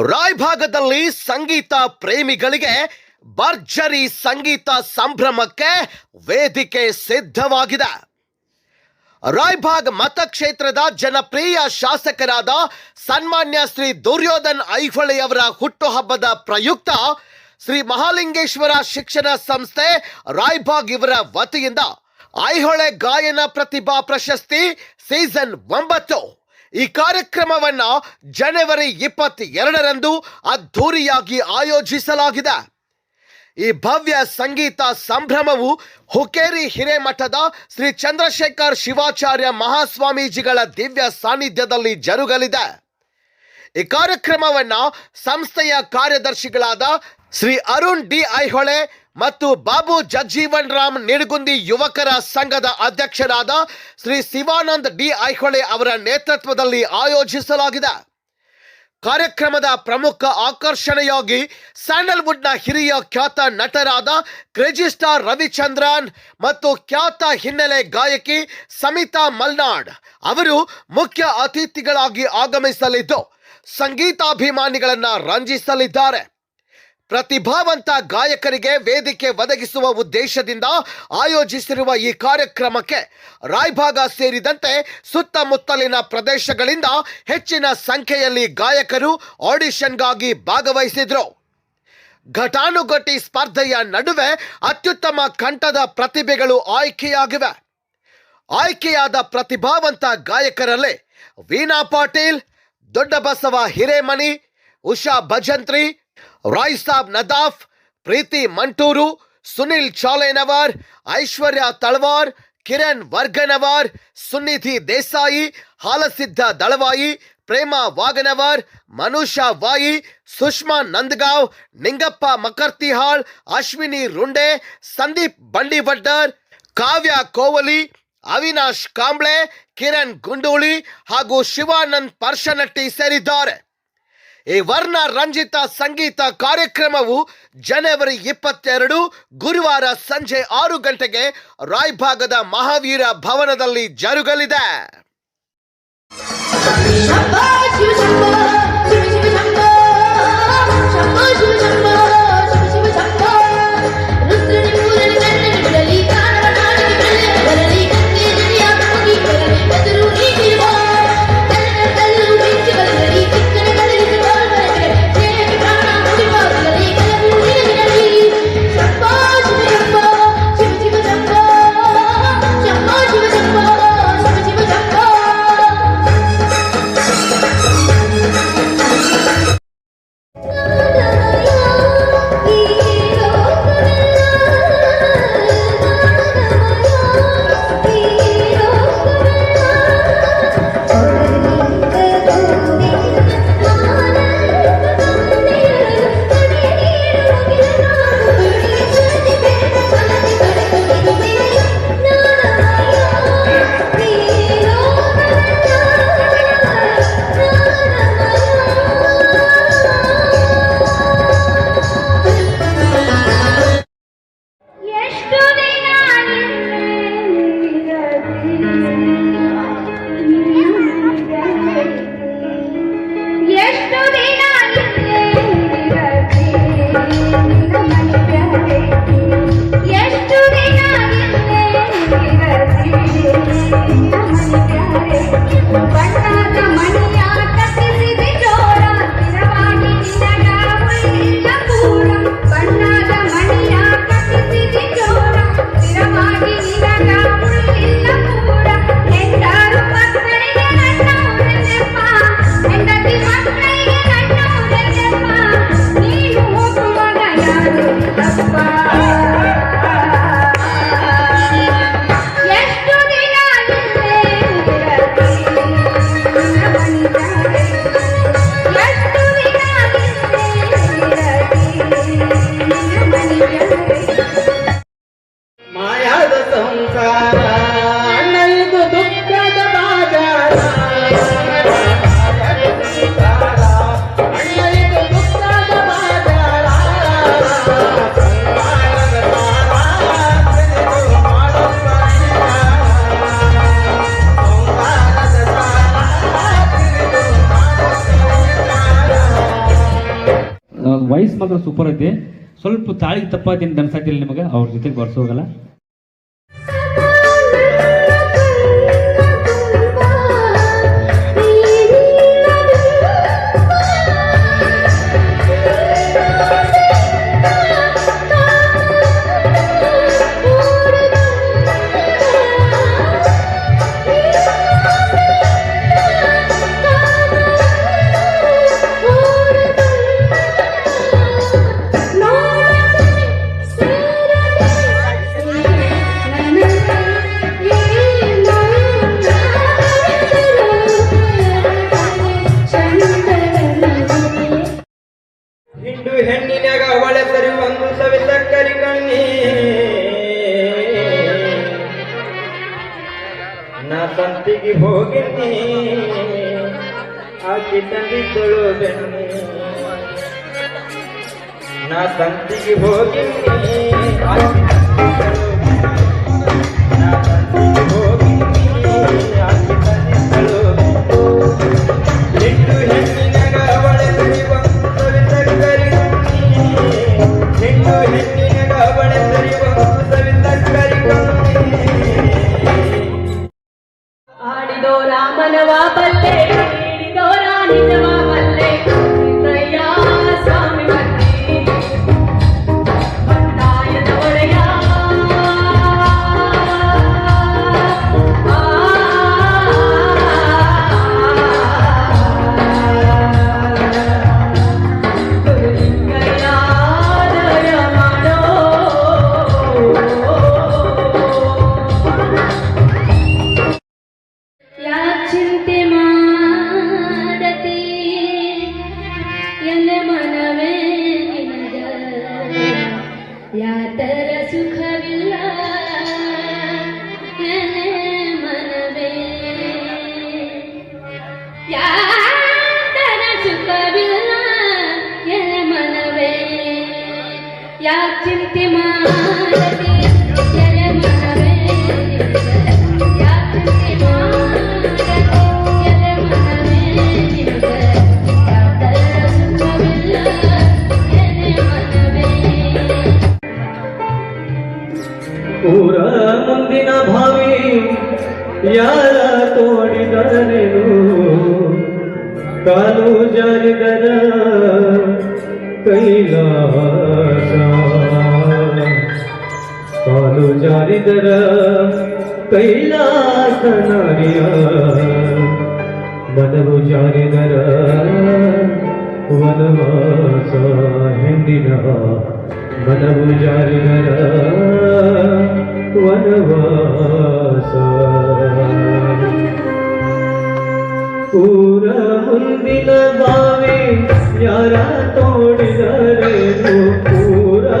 ರಾಯಭಾಗದಲ್ಲಿ ಸಂಗೀತ ಪ್ರೇಮಿಗಳಿಗೆ ಭರ್ಜರಿ ಸಂಗೀತ ಸಂಭ್ರಮಕ್ಕೆ ವೇದಿಕೆ ಸಿದ್ಧವಾಗಿದೆ. ರಾಯ್ಭಾಗ್ ಮತಕ್ಷೇತ್ರದ ಜನಪ್ರಿಯ ಶಾಸಕರಾದ ಸನ್ಮಾನ್ಯ ಶ್ರೀ ದುರ್ಯೋಧನ್ ಐಹೊಳೆಯವರ ಹುಟ್ಟುಹಬ್ಬದ ಪ್ರಯುಕ್ತ ಶ್ರೀ ಮಹಾಲಿಂಗೇಶ್ವರ ಶಿಕ್ಷಣ ಸಂಸ್ಥೆ ರಾಯ್ಭಾಗ್ ಇವರ ವತಿಯಿಂದ ಐಹೊಳೆ ಗಾಯನ ಪ್ರತಿಭಾ ಪ್ರಶಸ್ತಿ ಸೀಸನ್ ಒಂಬತ್ತು. ಈ ಕಾರ್ಯಕ್ರಮವನ್ನು ಜನವರಿ ಇಪ್ಪತ್ತೆರಡರಂದು ಅದ್ಧೂರಿಯಾಗಿ ಆಯೋಜಿಸಲಾಗಿದೆ. ಈ ಭವ್ಯ ಸಂಗೀತ ಸಂಭ್ರಮವು ಹುಕೇರಿ ಹಿರೇಮಠದ ಶ್ರೀ ಚಂದ್ರಶೇಖರ್ ಶಿವಾಚಾರ್ಯ ಮಹಾಸ್ವಾಮೀಜಿಗಳ ದಿವ್ಯ ಸಾನ್ನಿಧ್ಯದಲ್ಲಿ ಜರುಗಲಿದೆ. ಈ ಕಾರ್ಯಕ್ರಮವನ್ನು ಸಂಸ್ಥೆಯ ಕಾರ್ಯದರ್ಶಿಗಳಾದ ಶ್ರೀ ಅರುಣ್ ಡಿ ಐಹೊಳೆ ಮತ್ತು ಬಾಬು ಜಗ್ಜೀವನ್ ರಾಮ್ ನಿಡಗುಂದಿ ಯುವಕರ ಸಂಘದ ಅಧ್ಯಕ್ಷರಾದ ಶ್ರೀ ಶಿವಾನಂದ್ ಡಿ ಐಹೊಳೆ ಅವರ ನೇತೃತ್ವದಲ್ಲಿ ಆಯೋಜಿಸಲಾಗಿದೆ. ಕಾರ್ಯಕ್ರಮದ ಪ್ರಮುಖ ಆಕರ್ಷಣೆಯಾಗಿ ಸ್ಯಾಂಡಲ್ವುಡ್ನ ಹಿರಿಯ ಖ್ಯಾತ ನಟರಾದ ಕ್ರೇಜಿ ಸ್ಟಾರ್ ರವಿಚಂದ್ರನ್ ಮತ್ತು ಖ್ಯಾತ ಹಿನ್ನೆಲೆ ಗಾಯಕಿ ಸಮಿತಾ ಮಲ್ನಾಡ್ ಅವರು ಮುಖ್ಯ ಅತಿಥಿಗಳಾಗಿ ಆಗಮಿಸಲಿದ್ದು, ಸಂಗೀತಾಭಿಮಾನಿಗಳನ್ನು ರಂಜಿಸಲಿದ್ದಾರೆ. ಪ್ರತಿಭಾವಂತ ಗಾಯಕರಿಗೆ ವೇದಿಕೆ ಒದಗಿಸುವ ಉದ್ದೇಶದಿಂದ ಆಯೋಜಿಸಿರುವ ಈ ಕಾರ್ಯಕ್ರಮಕ್ಕೆ ರಾಯ್ಭಾಗ ಸೇರಿದಂತೆ ಸುತ್ತಮುತ್ತಲಿನ ಪ್ರದೇಶಗಳಿಂದ ಹೆಚ್ಚಿನ ಸಂಖ್ಯೆಯಲ್ಲಿ ಗಾಯಕರು ಆಡಿಷನ್ಗಾಗಿ ಭಾಗವಹಿಸಿದ್ರು. ಘಟಾನುಘಟಿ ಸ್ಪರ್ಧೆಯ ನಡುವೆ ಅತ್ಯುತ್ತಮ ಕಂಠದ ಪ್ರತಿಭೆಗಳು ಆಯ್ಕೆಯಾಗಿವೆ. ಆಯ್ಕೆಯಾದ ಪ್ರತಿಭಾವಂತ ಗಾಯಕರಲ್ಲಿ ವೀಣಾ ಪಾಟೀಲ್, ದೊಡ್ಡಬಸವ ಹಿರೇಮನಿ, ಉಷಾ ಭಜಂತ್ರಿ ರಾಯ್ ಸಾಬ್ ನದಾಫ್, ಪ್ರೀತಿ ಮಂಟೂರು, ಸುನಿಲ್ ಚಾಲೇನವರ್, ಐಶ್ವರ್ಯ ತಳವಾರ್, ಕಿರಣ್ ವರ್ಗನವರ್, ಸುನಿಧಿ ದೇಸಾಯಿ ಹಾಲಸಿದ್ಧ ದಳವಾಯಿ, ಪ್ರೇಮ ವಾಗನವರ್, ಮನುಷಾ ವಾಯಿ, ಸುಷ್ಮಾ ನಂದಗಾಂವ್, ನಿಂಗಪ್ಪ ಮಕರ್ತಿಹಾಳ್, ಅಶ್ವಿನಿ ರುಂಡೆ, ಸಂದೀಪ್ ಬಂಡಿವಡ್ಡರ್, ಕಾವ್ಯ ಕೋವಲಿ, ಅವಿನಾಶ್ ಕಾಂಬ್ಳೆ, ಕಿರಣ್ ಗುಂಡೂಳಿ ಹಾಗೂ ಶಿವಾನಂದ್ ಪರ್ಶನಟ್ಟಿ ಸೇರಿದ್ದಾರೆ. ಈ ವರ್ಣ ರಂಜಿತ ಸಂಗೀತ ಕಾರ್ಯಕ್ರಮವು ಜನವರಿ ಇಪ್ಪತ್ತೆರಡು ಗುರುವಾರ ಸಂಜೆ ಆರು ಗಂಟೆಗೆ ರಾಯ್ಭಾಗದ ಮಹಾವೀರ ಭವನದಲ್ಲಿ ಜರುಗಲಿದೆ. ವಯಸ್ಸು ಮಾತ್ರ ಸೂಪರ್ ಐತಿ. ಸ್ವಲ್ಪ ತಾಳಿಗೆ ತಪ್ಪಾತೀನಿ ಅನ್ಸತ್ತಿಲ್ಲ ನಿಮಗೆ? ಅವ್ರ ಜೊತೆಗೆ ಬರ್ಸೋಗಲ್ಲ. ತಳಿದಳು ಬೆಣ್ಣೆ ನಾ ತಂತಿಗೆ ಹೋಗಿ ಮಾತರ ಸುಖ ಮುಂದಿನ ಭಾವಿ ಯಾರ ತೋಡಿದರೇನು ಕಾಲು ಜಾರಿದರ ಕೈಲಾಸ ಕಾಲು ಜಾರಿದರ ಕೈಲಾಸ ನಾರಿಯ ಮನವು ಜಾರಿದರ ವನವಾಸ ಹಿಂದಿನ ಮನವು ಜಾರಿದರ వనవాస పూర ముందిన బావే యారా తోడిదరే పూరా